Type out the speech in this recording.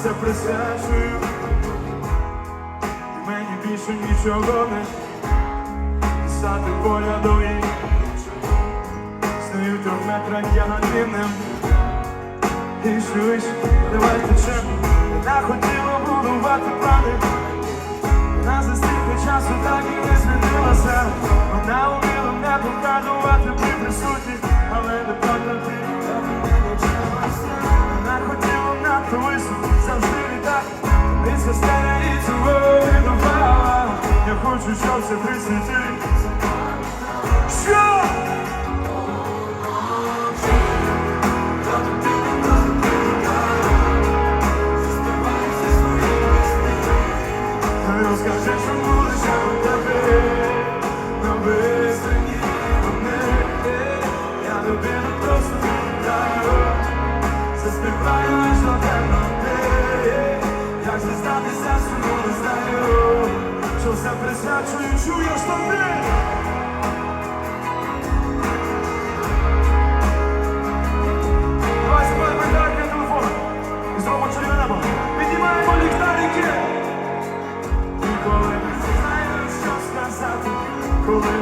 все присвячую. І мені більше нічого не писати порядові. Стою трьох метрах, я над рівнем. І швидше, давай течем. Вона хотіла будувати плани. Вона за стільки часу так і не змінилася. Вона вміла не показувати при присутні, Стеля і цього не. Я хочу, щоб все присвятили. Що? Розкажи, не знаю, що все присвячую, чуєш тобі. Давай спай, майдай телефон. І зробимо чорне небо. Піднімаємо ліхтарики. Ніколи не знаєш, що сказати, коли